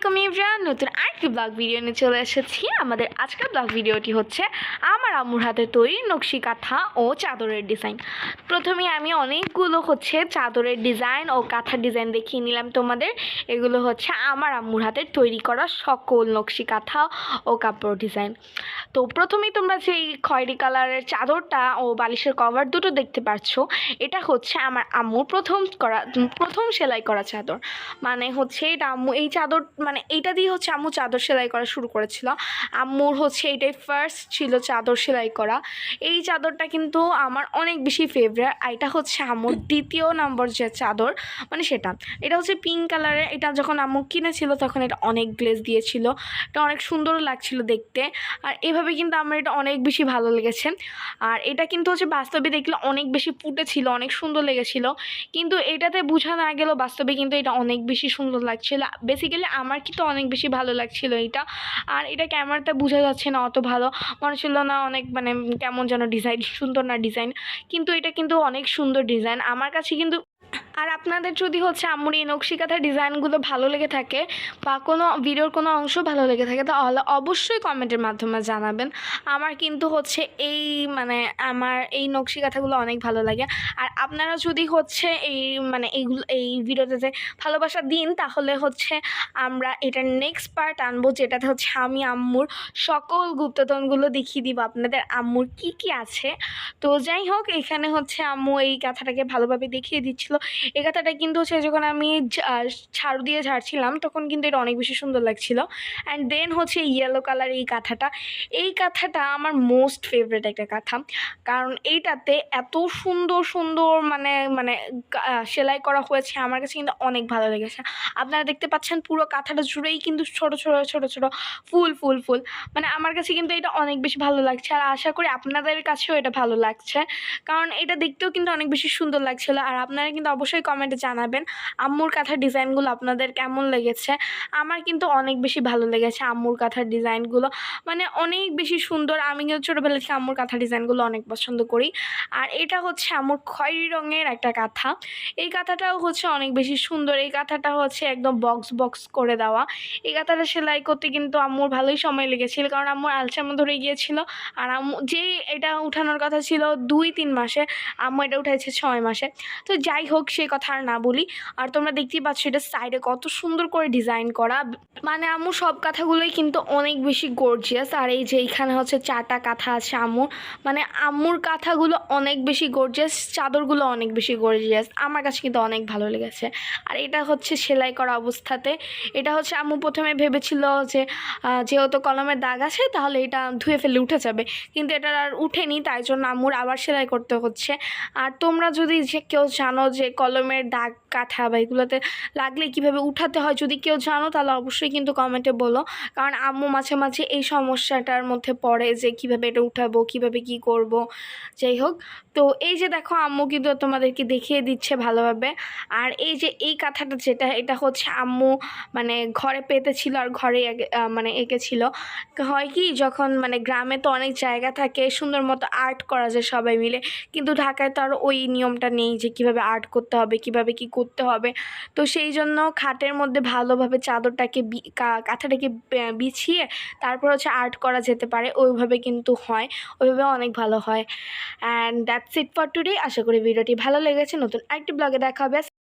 আলাইকুম ইব্রান নতুন আরেকটি ব্লগ ভিডিও নিয়ে চলে এসেছি। আমাদের আজকের ব্লগ ভিডিওটি হচ্ছে আমার আম্মুর হাতে তৈরি নকশি কাঁথা ও চাদরের ডিজাইন প্রথমে আমি অনেকগুলো হচ্ছে চাদরের ডিজাইন ও কাঁথার ডিজাইন দেখিয়ে নিলাম তোমাদের। এগুলো হচ্ছে আমার আম্মুর হাতে তৈরি করা সকল নকশি কাঁথা ও কাপড় ডিজাইন তো প্রথমেই তোমরা যে এই খয়েরি কালারের চাদরটা ও বালিশের কভার দুটো দেখতে পাচ্ছ এটা হচ্ছে আমার আম্মুর প্রথম করা, প্রথম সেলাই করা চাদর। মানে হচ্ছে এটা আম্মু এই চাদর মানে এইটা দিয়ে হচ্ছে আম্মু চাদর সেলাই করা শুরু করেছিল। আম্মুর হচ্ছে এটাই ফার্স্ট ছিল চাদর সেলাই করা। এই চাদরটা কিন্তু আমার অনেক বেশি ফেভারিট আর এটা হচ্ছে আম্মুর দ্বিতীয় নম্বর যে চাদর মানে সেটা। এটা হচ্ছে পিঙ্ক কালারের এটা যখন আম্মু কিনেছিল তখন এটা অনেক গ্লেজ দিয়েছিল। এটা অনেক সুন্দর লাগছিল দেখতে, আর এভাবে কিন্তু আমার এটা অনেক বেশি ভালো লেগেছে। আর এটা কিন্তু হচ্ছে বাস্তবে দেখলে অনেক বেশি ফুটেছিল, অনেক সুন্দর লেগেছিল। কিন্তু এটাতে বোঝা না গেলেও বাস্তবে কিন্তু এটা অনেক বেশি সুন্দর লাগছিল। বেসিক্যালি আমার কিন্তু অনেক বেশি ভালো লাগছিল এটা। আর এটা ক্যামেরাটা বোঝা যাচ্ছে না অত ভালো। মনে ছিল না অনেক মানে কেমন যেন ডিজাইন সুন্দর না ডিজাইন কিন্তু এটা কিন্তু অনেক সুন্দর ডিজাইন আমার কাছে কিন্তু আর আপনাদের যদি হচ্ছে আম্মুর এই নকশিকাথার ডিজাইনগুলো ভালো লেগে থাকে বা কোনো ভিডিওর কোনো অংশ ভালো লেগে থাকে, তাহলে অবশ্যই কমেন্টের মাধ্যমে জানাবেন। আমার কিন্তু হচ্ছে এই মানে আমার এই নকশিকাথাগুলো অনেক ভালো লাগে। আর আপনারা যদি হচ্ছে এই মানে এইগুলো এই ভিডিওতে যে ভালোবাসা দিন, তাহলে হচ্ছে আমরা এটার নেক্সট পার্ট আনব, যেটাতে হচ্ছে আমি, আম্মুর সকল গুপ্তধনগুলো দেখিয়ে দিব, আপনাদের আম্মুর কি কি আছে। তো যাই হোক, এখানে হচ্ছে আম্মু এই কাঁথাটাকে ভালোভাবে দেখিয়ে দিচ্ছিল। এই কথাটা কিন্তু হচ্ছে যখন আমি ঝাড়ু দিয়ে ঝাড়ছিলাম, তখন কিন্তু এটা অনেক বেশি সুন্দর লাগছিল। অ্যান্ড দেন হচ্ছে ইয়েলো কালার এই কাঁথাটা এই কাঁথাটা আমার মোস্ট ফেভারিট একটা কাঁথা কারণ এইটাতে এত সুন্দর সুন্দর মানে মানে সেলাই করা হয়েছে, আমার কাছে কিন্তু অনেক ভালো লেগেছে। আপনারা দেখতে পাচ্ছেন পুরো কাঁথাটা জুড়েই কিন্তু ছোট ছোট ছোট ছোট ফুল ফুল ফুল। মানে আমার কাছে কিন্তু এটা অনেক বেশি ভালো লাগছে। আর আশা করি আপনাদের কাছেও এটা ভালো লাগছে। কারণ এটা দেখতেও কিন্তু অনেক বেশি সুন্দর লাগছিল। আর আপনারা কিন্তু অবশ্যই কমেন্টে জানাবেন। আম্মুর কাঁথার ডিজাইনগুলো আপনাদের কেমন লেগেছে? আমার কিন্তু অনেক বেশি ভালো লেগেছে আম্মুর কাঁথার ডিজাইনগুলো মানে অনেক বেশি সুন্দর। আমি কিন্তু ছোটোবেলা থেকে আম্মুর কাঁথার ডিজাইনগুলো অনেক পছন্দ করি। আর এটা হচ্ছে আম্মুর খয়েরি রঙের একটা কাঁথা। এই কাঁথাটাও হচ্ছে অনেক বেশি সুন্দর। এই কাঁথাটা হচ্ছে একদম বক্স বক্স করে দেওয়া। এই কাঁথাটা সেলাই করতে কিন্তু আম্মুর ভালোই সময় লেগেছিল। কারণ আম্মুর আলসামা ধরে গিয়েছিল। আর আম্মু যেই এটা উঠানোর কথা ছিল দুই তিন মাসে। আম্মু এটা উঠাইছে ছয় মাসে। তো যাই হোক সেই কথা আর না বলি। আর তোমরা দেখতেই পাচ্ছ এটা সাইডে কত সুন্দর করে ডিজাইন করা। মানে আম্মু সব কাঁথাগুলোই কিন্তু অনেক বেশি গর্জিয়াস আর এই যে এইখানে হচ্ছে চারটা কাঁথা আছে আম্মুর। মানে আম্মুর কাঁথাগুলো অনেক বেশি গর্জিয়াস চাদরগুলো অনেক বেশি গর্জিয়াস আমার কাছে কিন্তু অনেক ভালো লেগেছে। আর এটা হচ্ছে সেলাই করা অবস্থাতে। এটা হচ্ছে আম্মু প্রথমে ভেবেছিল যে যেহেতু কলমের দাগ আছে, তাহলে এটা ধুয়ে ফেলে উঠে যাবে। কিন্তু এটা আর উঠেনি, তাই জন্য আম্মুর আবার সেলাই করতে হচ্ছে। আর তোমরা যদি যে কেউ জানো যে কলমের দাগ, কাঁথা বা এগুলোতে লাগলে কীভাবে উঠাতে হয় যদি কেউ জানো তাহলে অবশ্যই কিন্তু কমেন্টে বলো। কারণ আম্মু মাঝে মাঝে এই সমস্যাটার মধ্যে পড়ে যে কীভাবে এটা উঠাবো, কীভাবে কি করব। যাই হোক, তো এই যে দেখো আম্মু কিন্তু তোমাদেরকে দেখিয়ে দিচ্ছে ভালোভাবে। আর এই যে এই কাঁথাটা যেটা, এটা হচ্ছে আম্মু মানে ঘরে পেতেছিল আর ঘরে মানে এঁকেছিল। হয় কি যখন মানে গ্রামে তো অনেক জায়গা থাকে, সুন্দর মতো আর্ট করা যায় সবাই মিলে। কিন্তু ঢাকায় তো আর ওই নিয়মটা নেই যে কীভাবে আর্ট করতে হবে, কীভাবে কি করতে হবে। তো সেই জন্য খাটের মধ্যে ভালোভাবে চাদরটাকে কাঁথাটাকে বিছিয়ে তারপর হচ্ছে আর্ট করা যেতে পারে। ওইভাবে কিন্তু হয়, ওইভাবে অনেক ভালো হয়। And that's it for today. আশা করি ভিডিওটি ভালো লেগেছে। নতুন আরেকটি ব্লগে দেখা হবে।